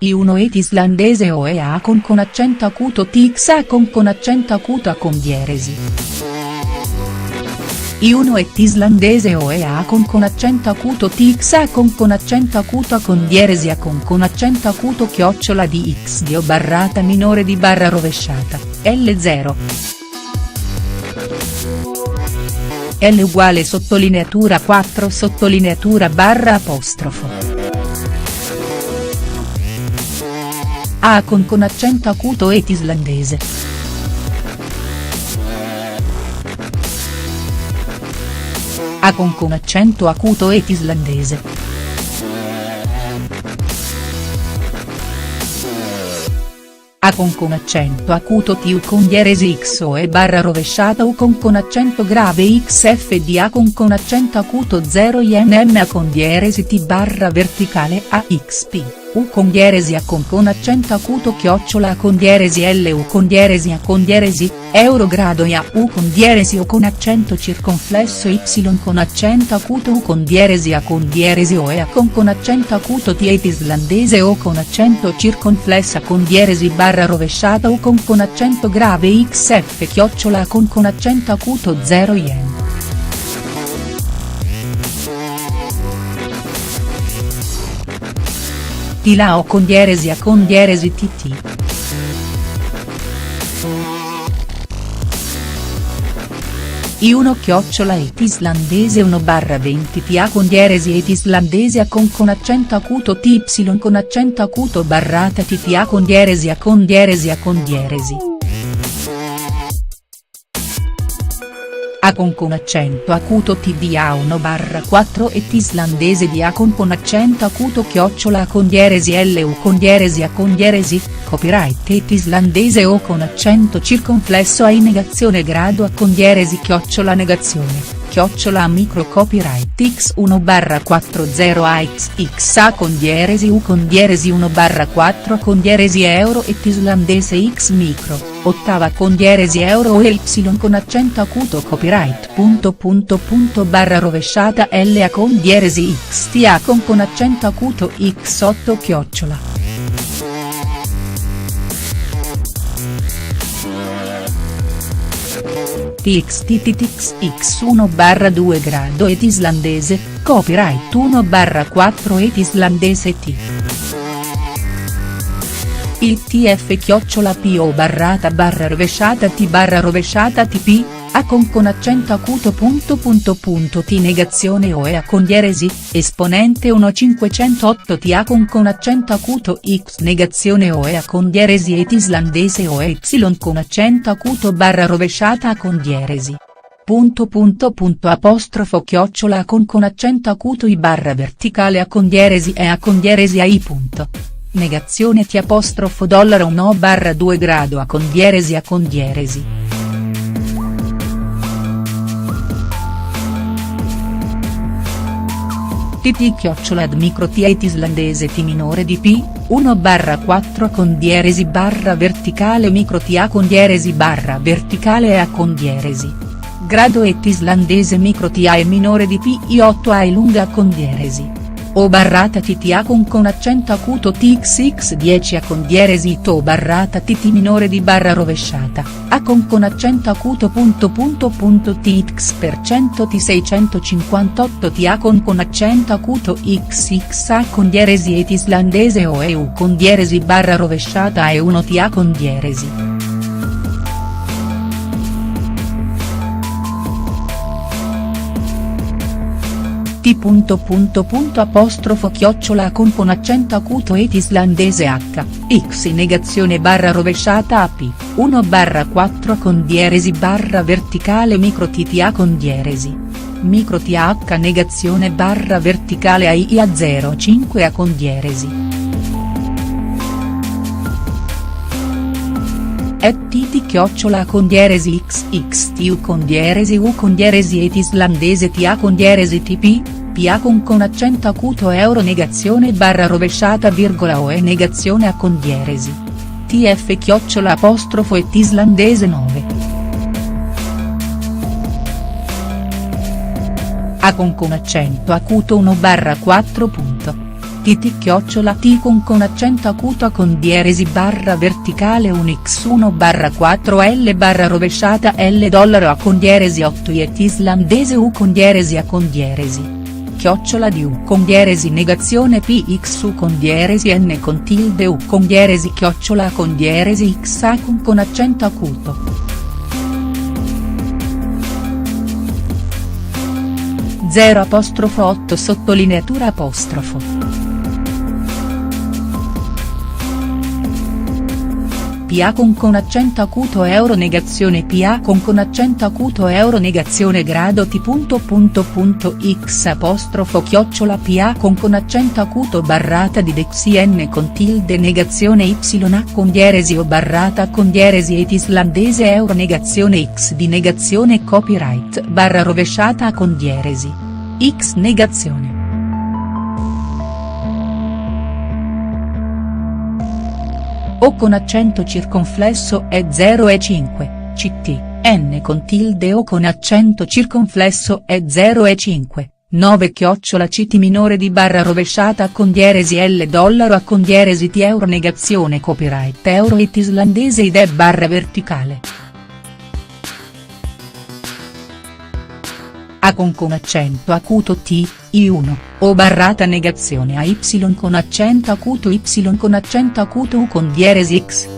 I1 et islandese OEA con con accento acuto TX con con accento acuto a con dieresi. I1 et islandese OEA con con accento acuto TX con con accento acuto a con dieresi a con con accento acuto chiocciola di X di O barrata minore di barra rovesciata, L0. L uguale sottolineatura 4 sottolineatura barra apostrofo. A con con accento acuto et islandese. A con con accento acuto et islandese. A con con accento acuto T con dieresi X o e barra rovesciata U con con accento grave XFD A con con accento acuto 0 INM A con dieresi T barra verticale AXP. U con dieresi A con con accento acuto chiocciola A con dieresi L U con dieresi A con dieresi, euro grado A U con dieresi O con accento circonflesso Y con accento acuto U con dieresi A con dieresi O e A con con accento acuto T islandese O con accento circonflessa con dieresi barra rovesciata U con con accento grave XF chiocciola A con con accento acuto 0 yen. Ti la o con dieresi a con dieresi tt. I1 chiocciola et islandese 1 barra 20 pa con dieresi et islandese a con con accento acuto ty con accento acuto barrata tta con dieresi a con dieresi a con dieresi. A con accento acuto tda 1 barra 4 et islandese di A con accento acuto chiocciola con dieresi LU con dieresi A con dieresi, copyright et islandese O con accento circonflesso A in negazione grado A con dieresi chiocciola negazione chiocciola a micro copyright x1 barra 40 axx a con dieresi u con dieresi 1 barra 4 con dieresi euro et islandese x micro, ottava con dieresi euro e y con accento acuto copyright punto punto punto barra rovesciata l a con dieresi x t a con con accento acuto x8 chiocciola. TXTTXX1 barra 2 grado et islandese, copyright 1 barra 4 et islandese T. Il TF chiocciola PO barrata barra rovesciata T barra rovesciata TP, a con con accento acuto punto punto punto T negazione o e a con dieresi, esponente 1 508 T a con con accento acuto X negazione o e a con dieresi et islandese o e Y con accento acuto barra rovesciata a con dieresi. Punto punto punto apostrofo chiocciola a con con accento acuto I barra verticale a con dieresi e a con dieresi a I punto. Negazione T apostrofo dollaro 1 barra 2 grado a con dieresi a con dieresi. tt chiocciolad micro t et islandese t minore di p, 1 barra 4 con dieresi barra verticale micro t a con dieresi barra verticale a con dieresi. Grado et islandese micro t a e minore di p i8 a e lunga con dieresi. O barrata TTA con con accento acuto TXX10 A con dieresi To barrata TT minore di barra rovesciata, A con con accento acuto punto punto punto TX per cento T658 TA con con accento acuto XX A con dieresi et islandese o EU con dieresi barra rovesciata e 1 TA con dieresi. Punto punto punto apostrofo chiocciola con con accento acuto et islandese h, x in negazione barra rovesciata ap, 1 barra 4 con dieresi barra verticale micro tta con dieresi. Micro th negazione barra verticale ai a 05 a con dieresi. Et tt chiocciola con dieresi x tu con dieresi u con dieresi et islandese ta con dieresi tp, PA con accento acuto euro negazione barra rovesciata virgola o e negazione a con dieresi. TF chiocciola apostrofo et islandese 9. A con accento acuto 1 barra 4 punto. TT chiocciola T con accento acuto a con dieresi barra verticale 1x1 barra 4 L barra rovesciata L dollaro a con dieresi 8 et islandese U con dieresi a con dieresi chiocciola di U con dieresi negazione px U con dieresi n con tilde U con dieresi chiocciola con dieresi x a con, con accento acuto. 0 apostrofo 8 sottolineatura apostrofo. PA con con accento acuto euro negazione PA con con accento acuto euro negazione grado T punto punto punto x apostrofo chiocciola PA con con accento acuto barrata di dexn con tilde negazione y a con dieresi o barrata con dieresi et islandese euro negazione x di negazione copyright barra rovesciata con dieresi. x negazione. O con accento circonflesso è 0 e 5, ct, n con tilde o con accento circonflesso è 0 e 5, 9 chiocciola ct minore di barra rovesciata con dieresi L dollaro a con dieresi T euro negazione copyright euro it islandese id barra verticale. A con con accento acuto T, I1, o barrata negazione a Y con accento acuto Y con accento acuto U con dieresi X.